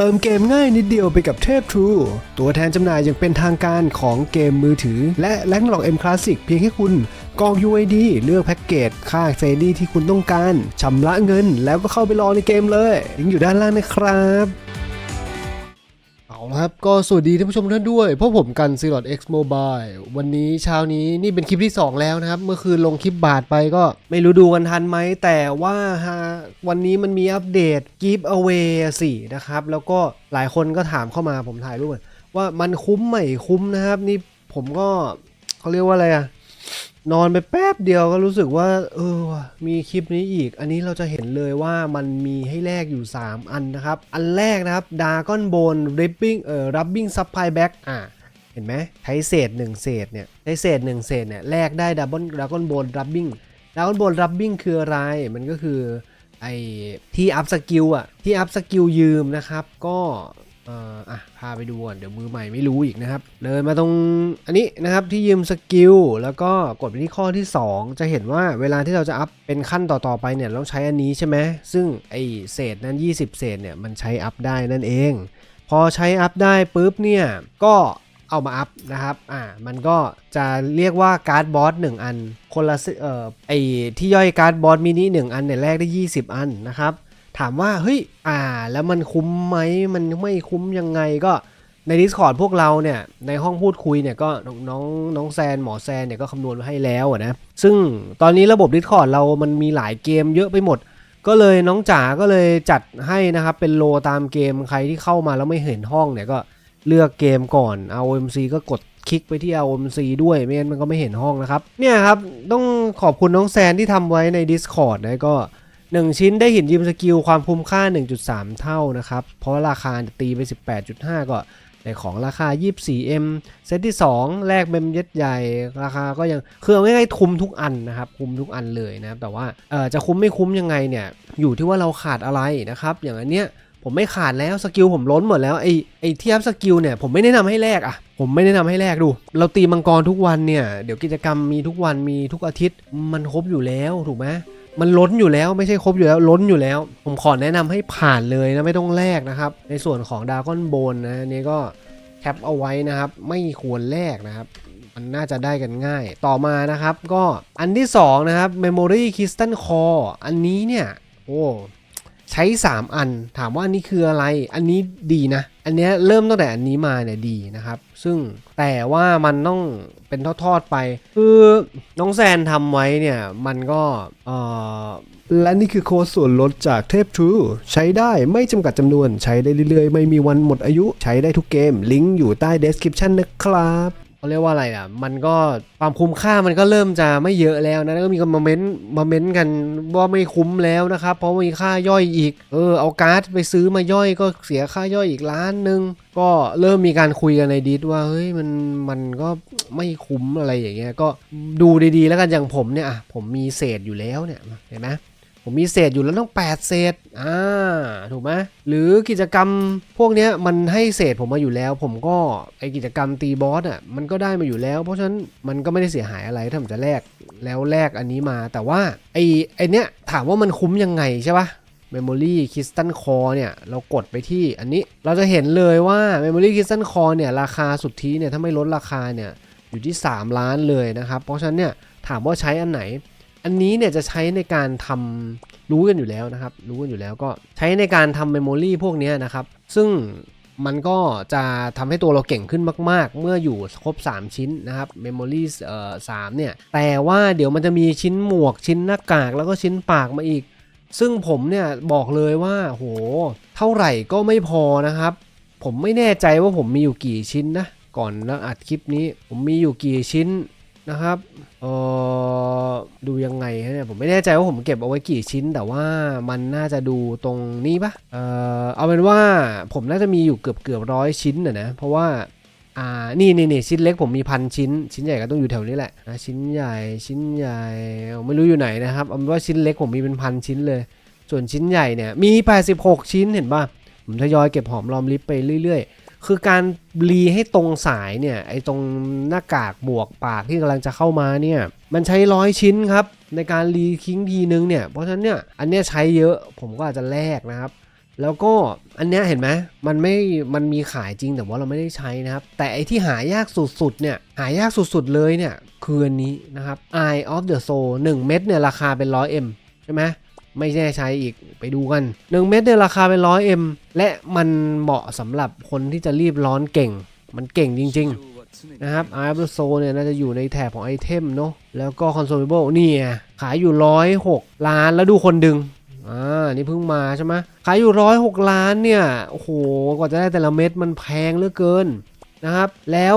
เติมเกมง่ายนิดเดียวไปกับเทพ True ตัวแทนจำหน่ายอย่างเป็นทางการของเกมมือถือ และแลงหลอก M Classic เพียงแค่คุณกรอก UID เลือกแพ็กเกจ ค่าเซรี่ที่คุณต้องการชำระเงินแล้วก็เข้าไปรอในเกมเลยลิงก์อยู่ด้านล่างนะครับ ครับ ก็สวัสดีท่านผู้ชมท่านด้วยเพราะผมกัน z ี r o X Mobile วันนี้เช้านี้นี่เป็นคลิปที่ 2 แล้วนะครับ เมื่อคืนลงคลิปบาทไปก็ไม่รู้ดูกันทันไหม แต่ว่าฮะวันนี้มันมีอัปเดต Give Away สินะครับ แล้วก็หลายคนก็ถามเข้ามาผมถ่ายรูปว่ามันคุ้มไหมคุ้มนะครับ นี่ผมก็เขาเรียกว่าอะไรอะ นอนไปแป๊บเดียวก็รู้สึกว่า เออ มีคลิปนี้อีก อันนี้เราจะเห็นเลยว่ามันมีให้แลกอยู่ 3 อันนะครับ อันแรกนะครับดาก้อนโบนริปปิ้งเอ่อรับบิ้งซับไพแบ็กอะเห็นไหมใช้เศษ 1 เศษเนี่ยใช้เศษ 1 เศษเนี่ยแลกได้ดับเบิลดาก้อนโบนรับบิ้งดาก้อนโบนรับบิ้งคืออะไร มันก็คือไอ้ที่อัพสกิลอะที่อัพสกิลยืมนะครับ ก็ เอ่ออะพาไปดูก่อนเดี๋ยวมือใหม่ไม่รู้อีกนะครับเดินมาตรงอันนี้นะครับที่ยืมสกิลแล้วก็กดไปที่ข้อที่ 2 จะเห็นว่าเวลาที่เราจะอัพเป็นขั้นต่อๆไปเนี่ยเราต้องใช้อันนี้ใช่ไหมซึ่งไอเศษนั้น 20 เศษเนี่ยมันใช้อัพได้นั่นเอง พอใช้อัพได้ปุ๊บเนี่ยก็เอามาอัพนะครับ อ่า มันก็จะเรียกว่าการ์ดบอส1อัน คนละ เอ่อ ไอที่ย่อยการ์ดบอสมินิ1อันเนี่ยแลกได้ 20 อันนะครับ ถามว่าเฮ้ยอ่า แล้วมันคุ้มไหมมันไม่คุ้มยังไงก็ใน Discord พวกเราเนี่ยในห้องพูดคุยเนี่ยก็น้องน้องแซนหมอแซนเนี่ยก็คำนวณไว้ให้แล้วอะนะซึ่งตอนนี้ระบบ Discord เรามันมีหลายเกมเยอะไปหมด ก็เลยน้องจ๋าก็เลยจัดให้นะครับ เป็นโลตามเกมใครที่เข้ามาแล้วไม่เห็นห้องเนี่ยก็เลือกเกมก่อน ROMC ก็กดคลิกไปที่ ROMC ด้วยไม่งั้นมันก็ไม่เห็นห้องนะครับเนี่ยครับต้องขอบคุณน้องแซนที่ทำไว้ใน Discord นะก็ 1 ชิ้นได้หินยืมสกิลความคุ้มค่า 1.3 เท่านะครับ เพราะราคาตีไป 18.5 ก็ในของราคา 24M เซตที่ 2 แลกเมมเย็ดใหญ่ ราคาก็ยังคือเอาง่ายๆคุ้มทุกอันนะครับคุ้มทุกอันเลยนะครับแต่ว่าเอ่อจะคุ้มไม่คุ้มยังไงเนี่ยอยู่ที่ว่าเราขาดอะไรนะครับอย่างอันเนี้ยผมไม่ขาดแล้วสกิลผมล้นหมดแล้วไอ้ไอ้ที่อัพสกิลเนี่ยผมไม่แนะนำให้แลกอะผมไม่แนะนำให้แลกดู เราตีมังกรทุกวันเนี่ยเดี๋ยวกิจกรรมมีทุกวันมีทุกอาทิตย์มันครบอยู่แล้วถูกไหม มันล้นอยู่แล้วไม่ใช่ครบอยู่แล้วล้นอยู่แล้ว ผมขอแนะนำให้ผ่านเลยนะไม่ต้องแลกนะครับ ในส่วนของดาก้อนโบนนะนี่ก็แคปเอาไว้นะครับ ไม่ควรแลกนะครับมันน่าจะได้กันง่าย ต่อมานะครับก็อันที่ 2 นะครับ Memory Crystal Core อันนี้เนี่ย โอ้ ใช้ 3 อัน ถามว่าอันนี้คืออะไร อันนี้ดีนะ อันเนี้ยเริ่มตั้งแต่อันนี้มาเนี่ยดีนะครับ ซึ่งแต่ว่ามันต้องเป็นทอดๆไป คือน้องแซนทำไว้เนี่ยมันก็เออและนี่คือโค้ดส่วนลดจากเทพ True ใช้ได้ไม่จำกัดจำนวน ใช้ได้เรื่อยๆ ไม่มีวันหมดอายุ ใช้ได้ทุกเกม ลิงก์อยู่ใต้ description นะครับ เขาเรียกว่าอะไรอะ มันก็ความคุ้มค่ามันก็เริ่มจะไม่เยอะแล้วนะก็มีคนมาเม้นต์มาเม้นต์กันว่าไม่คุ้มแล้วนะครับ เพราะมีค่าย่อยอีก เออเอาการ์ดไปซื้อมาย่อยก็เสียค่าย่อยอีกล้านหนึ่งก็เริ่มมีการคุยกันในดิสว่าเฮ้ยมันมันก็ไม่คุ้มอะไรอย่างเงี้ยก็ดูดีๆ แล้วกันอย่างผมเนี่ยผมมีเศษอยู่แล้วเนี่ยเห็นไหม ผมมีเศษอยู่แล้วต้อง 8 เศษ อ่า ถูกไหมหรือกิจกรรมพวกเนี้ยมันให้เศษผมมาอยู่แล้ว ผมก็ไอกิจกรรมตีบอสอะมันก็ได้มาอยู่แล้ว เพราะฉะนั้นมันก็ไม่ได้เสียหายอะไรถ้าผมจะแลกแล้วแลกอันนี้มา แต่ว่าไอไอเนี้ยถามว่ามันคุ้มยังไงใช่ปะ Memory Crystal Core เนี่ย เรากดไปที่อันนี้เราจะเห็นเลยว่า Memory Crystal Core เนี่ย ราคาสุทธิเนี่ย ถ้าไม่ลดราคาเนี่ย อยู่ที่ 3 ล้านเลยนะครับ เพราะฉะนั้นเนี่ย ถามว่าใช้อันไหน อันนี้เนี่ยจะใช้ในการทำรู้กันอยู่แล้วนะครับ รู้กันอยู่แล้วก็ใช้ในการทำเมมโมรีพวกนี้นะครับ ซึ่งมันก็จะทำให้ตัวเราเก่งขึ้นมาก ๆ เมื่ออยู่ครบ 3 ชิ้นนะครับเมมโมรีเอ่อสามเนี่ย แต่ว่าเดี๋ยวมันจะมีชิ้นหมวกชิ้นหน้ากากแล้วก็ชิ้นปากมาอีก ซึ่งผมเนี่ยบอกเลยว่าโห เท่าไหร่ก็ไม่พอนะครับ ผมไม่แน่ใจว่าผมมีอยู่กี่ชิ้นนะ ก่อนแล้วอัดคลิปนี้ ผมมีอยู่กี่ชิ้น นะครับเออดูยังไงฮะเนี่ยผมไม่แน่ใจว่าผมเก็บเอาไว้กี่ชิ้น แต่ว่ามันน่าจะดูตรงนี้ปะเออเอาเป็นว่าผมน่าจะมีอยู่เกือบเกือบร้อยชิ้นนะนะเพราะว่าอ่า นี่นี่นี่ชิ้นเล็กผมมีพันชิ้น ชิ้นใหญ่ก็ต้องอยู่แถวนี้แหละนะชิ้นใหญ่ชิ้นใหญ่ไม่รู้อยู่ไหนนะครับเอาเป็นว่าชิ้นเล็กผมมีเป็นพันชิ้นเลย ส่วนชิ้นใหญ่เนี่ยมี 86 ชิ้นเห็นป่ะผมทยอยเก็บหอมรอมริบไปเรื่อย ๆ คือการรีให้ตรงสายเนี่ยไอ้ตรงหน้ากากบวกปากที่กำลังจะเข้ามาเนี่ยมันใช้ร้อยชิ้นครับในการรีคิงทีนึงเนี่ยเพราะฉะนั้นเนี่ยอันเนี้ยใช้เยอะผมก็อาจจะแลกนะครับ แล้วก็อันเนี้ยเห็นไหมมันไม่มันมีขายจริงแต่ว่าเราไม่ได้ใช้นะครับ แต่ไอที่หายากสุดๆเนี่ยหายากสุดๆเลยเนี่ยคืออันนี้นะครับ Eye of the Soul 1 เม็ดเนี่ยราคาเป็น 100M ใช่ไหม ไม่แน่ใช้อีกไปดูกัน 1 เม็ดเนี่ยราคาเป็น 100M และมันเหมาะสำหรับคนที่จะรีบร้อนเก่ง มันเก่งจริง ๆ นะครับ Eye of the Soul เนี่ยน่าจะอยู่ในแถบของไอเทมเนาะแล้วก็ Consumable นี่ไงขายอยู่106ล้านแล้วดูคนดึงอ่านี่เพิ่งมาใช่ไหมขายอยู่ร้อยหกล้านเนี่ยโอ้โหกว่าจะได้แต่ละเม็ดมันแพงเหลือเกินนะครับแล้ว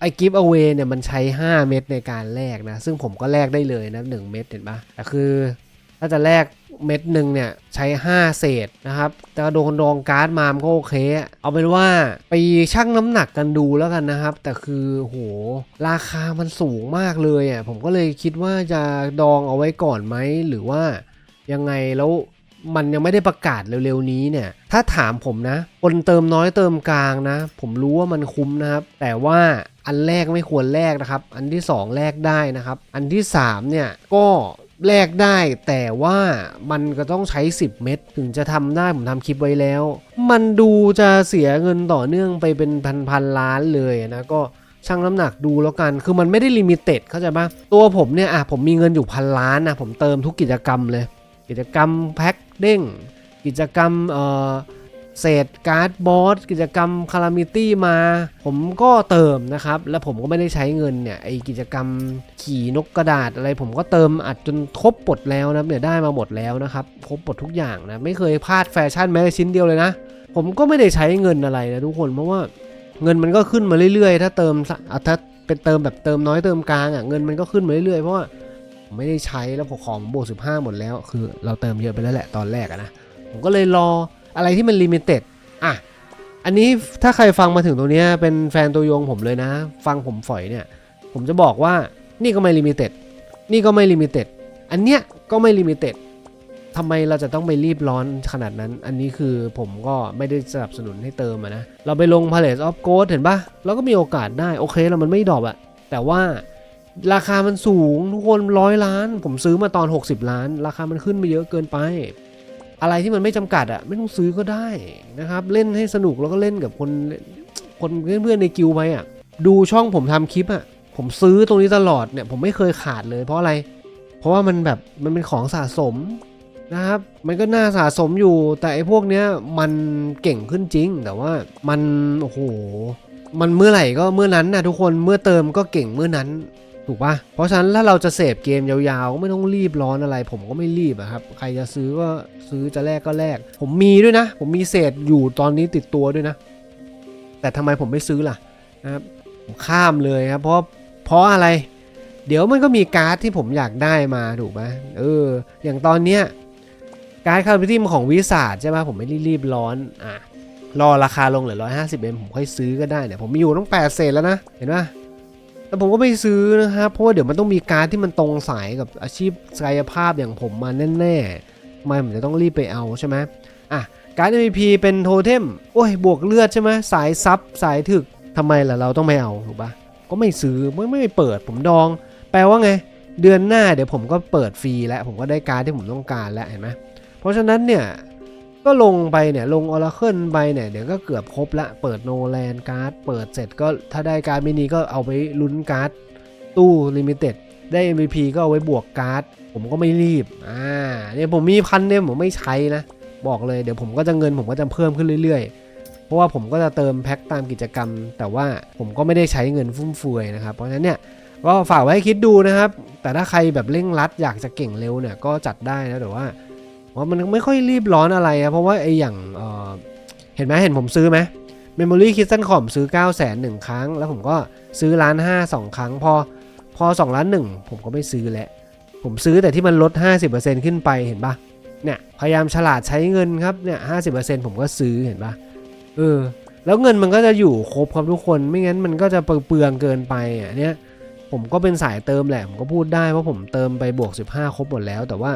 ไอ้กิฟต์เอาเวเนี่ยมันใช้ 5 เม็ดในการแลกนะ ซึ่งผมก็แลกได้เลยนะ 1 เม็ดเห็นปะแต่คือถ้าจะแลก เม็ดหนึ่งเนี่ยใช้ 5 เศษนะครับ แต่โดนดองการ์ดมามก็โอเค เอาเป็นว่าไปชั่งน้ำหนักกันดูแล้วกันนะครับ แต่คือโหราคามันสูงมากเลยอะผมก็เลยคิดว่าจะดองเอาไว้ก่อนไหมหรือว่ายังไงแล้วมันยังไม่ได้ประกาศเร็วๆนี้เนี่ย ถ้าถามผมนะ คนเติมน้อยเติมกลางนะ ผมรู้ว่ามันคุ้มนะครับ แต่ว่าอันแรกไม่ควรแลกนะครับ อันที่ 2 แลกได้นะครับ อันที่ 3 เนี่ยก็ แลกได้แต่ว่ามันก็ต้องใช้ 10 เม็ดถึงจะทำได้ผมทำคลิปไว้แล้ว มันดูจะเสียเงินต่อเนื่องไปเป็นพันๆล้านเลยนะก็ชั่งน้ำหนักดูแล้วกัน คือมันไม่ได้ลิมิเต็ดเข้าใจปะตัวผมเนี่ยอะผมมีเงินอยู่พันล้านนะผมเติมทุกกิจกรรมเลย กิจกรรมแพ็คเด้ง กิจกรรมเอ่อ เศษการ์ดบอสกิจกรรมคารามิตี้มา ผมก็เติมนะครับ แล้วผมก็ไม่ได้ใช้เงินเนี่ยไอกิจกรรมขี่นกกระดาษอะไร ผมก็เติมอัดจนครบหมดแล้วนะเนี่ยได้มาหมดแล้วนะครับครบหมดทุกอย่างนะไม่เคยพลาดแฟชั่นแม้แต่ชิ้นเดียวเลยนะ ผมก็ไม่ได้ใช้เงินอะไรนะทุกคนเพราะว่าเงินมันก็ขึ้นมาเรื่อยๆ ถ้าเติมอะถ้าเป็นเติมแบบเติมน้อยเติมกลางอะเงินมันก็ขึ้นมาเรื่อยๆเพราะว่าไม่ได้ใช้แล้วผมของบวก15หมดแล้ว คือเราเติมเยอะไปแล้วแหละตอนแรกอะนะผมก็เลยรอ อะไรที่มันลิมิเต็ดอะอันนี้ถ้าใครฟังมาถึงตรงนี้เป็นแฟนตัวยงผมเลยนะ ฟังผมฝอยเนี่ย ผมจะบอกว่านี่ก็ไม่ลิมิเต็ดนี่ก็ไม่ลิมิเต็ดอันเนี้ยก็ไม่ลิมิเต็ดทำไมเราจะต้องไปรีบร้อนขนาดนั้น อันนี้คือผมก็ไม่ได้สนับสนุนให้เติมะนะ เราไปลง Palace of Ghost เห็นปะเราก็มีโอกาสได้ โอเคแล้วมันไม่ดรอปอะแต่ว่าราคามันสูงทุกคนร้อยล้าน ผมซื้อมาตอน 60 ล้าน ราคามันขึ้นไปเยอะเกินไป อะไรที่มันไม่จำกัดอะไม่ต้องซื้อก็ได้นะครับ เล่นให้สนุกแล้วก็เล่นกับคนคนเพื่อนๆในกิลไปอะดูช่องผมทำคลิปอะผมซื้อตรงนี้ตลอดเนี่ยผมไม่เคยขาดเลยเพราะอะไร เพราะว่ามันแบบมันเป็นของสะสมนะครับ มันก็น่าสะสมอยู่ แต่ไอ้พวกเนี้ยมันเก่งขึ้นจริง แต่ว่ามันโอ้โหมันเมื่อไหร่ก็เมื่อนั้นนะทุกคนเมื่อเติมก็เก่งเมื่อนั้น ถูกปะเพราะฉะนั้นถ้าเราจะเสพเกมยาวๆไม่ต้องรีบร้อนอะไร ผมก็ไม่รีบอะครับ ใครจะซื้อก็ซื้อจะแลกก็แลก ผมมีด้วยนะ ผมมีเศษอยู่ตอนนี้ติดตัวด้วยนะ แต่ทำไมผมไม่ซื้อล่ะนะครับผมข้ามเลยครับ เพราะเพราะอะไร เดี๋ยวมันก็มีการ์ดที่ผมอยากได้มาถูกไหมเออ อย่างตอนเนี้ยการ์ดคาร์บิทิมของวิสาดใช่ไหมผมไม่รีบร้อนอะรอราคาลงเหลือ150เอ็มผมค่อยซื้อก็ได้เนี่ยผมมีอยู่ตั้ง8เศษแล้วนะเห็นปะ แต่ผมก็ไม่ซื้อนะครับ เพราะว่าเดี๋ยวมันต้องมีการที่มันตรงสายกับอาชีพกายภาพอย่างผมมาแน่ๆทำไมผมจะต้องรีบไปเอาใช่ไหมอะการ์ด MVP เป็นโทเทมโอ้ยบวกเลือดใช่ไหมสายซับสายถึกทำไมล่ะเราต้องไม่เอาถูกปะก็ไม่ซื้อไม่ไม่เปิดผมดอง แปลว่าไง เดือนหน้าเดี๋ยวผมก็เปิดฟรีแล้วผมก็ได้การ์ดที่ผมต้องการแล้วเห็นไหมเพราะฉะนั้นเนี่ย ก็ลงไปเนี่ยลงออร์เคิลไปเนี่ยเดี๋ยวก็เกือบครบละเปิดโนแลนการ์ดเปิดเสร็จก็ถ้าได้การ์ดมินิก็เอาไปลุ้นการ์ดตู้ลิมิเต็ดได้ MVP ก็เอาไว้บวกการ์ดผมก็ไม่รีบอ่าเนี่ยผมมีพันเนี่ยผมไม่ใช้นะ บอกเลยเดี๋ยวผมก็จะเงินผมก็จะเพิ่มขึ้นเรื่อยๆ เพราะว่าผมก็จะเติมแพ็คตามกิจกรรม แต่ว่าผมก็ไม่ได้ใช้เงินฟุ่มเฟือยนะครับเพราะฉะนั้นเนี่ยก็ฝากไว้ให้คิดดูนะครับ แต่ถ้าใครแบบเร่งรัดอยากจะเก่งเร็วเนี่ยก็จัดได้นะแต่ว่า ว่ามันไม่ค่อยรีบร้อนอะไรอะเพราะว่าไออย่างเออเห็นไหมเห็นผมซื้อไหม Memory c r y s t a l c o m ซื้อ9 0 0 0 0 0 1 ครั้ง แล้วผมก็ซื้อล้านห้าสองครั้ง พอพอ2ล้านหนึ่งผมก็ไม่ซื้อแล้ว ผมซื้อแต่ที่มันลด 50%ขึ้นไปเห็นปะเนี่ยพยายามฉลาดใช้เงินครับเนี่ยห้ผมก็ซื้อเห็นปะเออแล้วเงินมันก็จะอยู่ครบครับทุกคนไม่งั้นมันก็จะเปลืองเกินไปอะเนี่ย ผมก็เป็นสายเติมแหละ ผมก็พูดได้เพราะผมเติมไปบวก 15 ครบหมดแล้ว แต่ว่า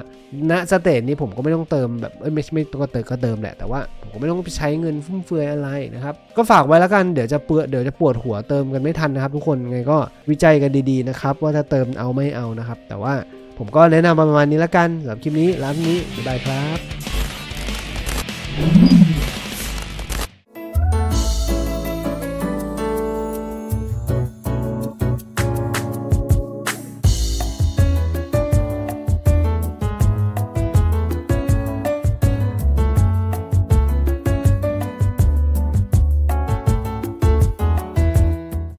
ณสเตจนี้ผมก็ไม่ต้องเติมแบบเอ้ยไม่ไม่ก็เติมก็เติมแหละ แต่ว่าผมก็ไม่ต้องไปใช้เงินฟุ่มเฟือยอะไรนะครับ ก็ฝากไว้แล้วกัน เดี๋ยวจะเปื้อเดี๋ยวจะปวดหัวเติมกันไม่ทันนะครับ ทุกคน ไงก็วิจัยกันดีๆนะครับว่าถ้าเติมเอาไม่เอานะครับ แต่ว่าผมก็แนะนำประมาณนี้แล้วกันสำหรับคลิปนี้ร้านนี้บ๊ายบายครับ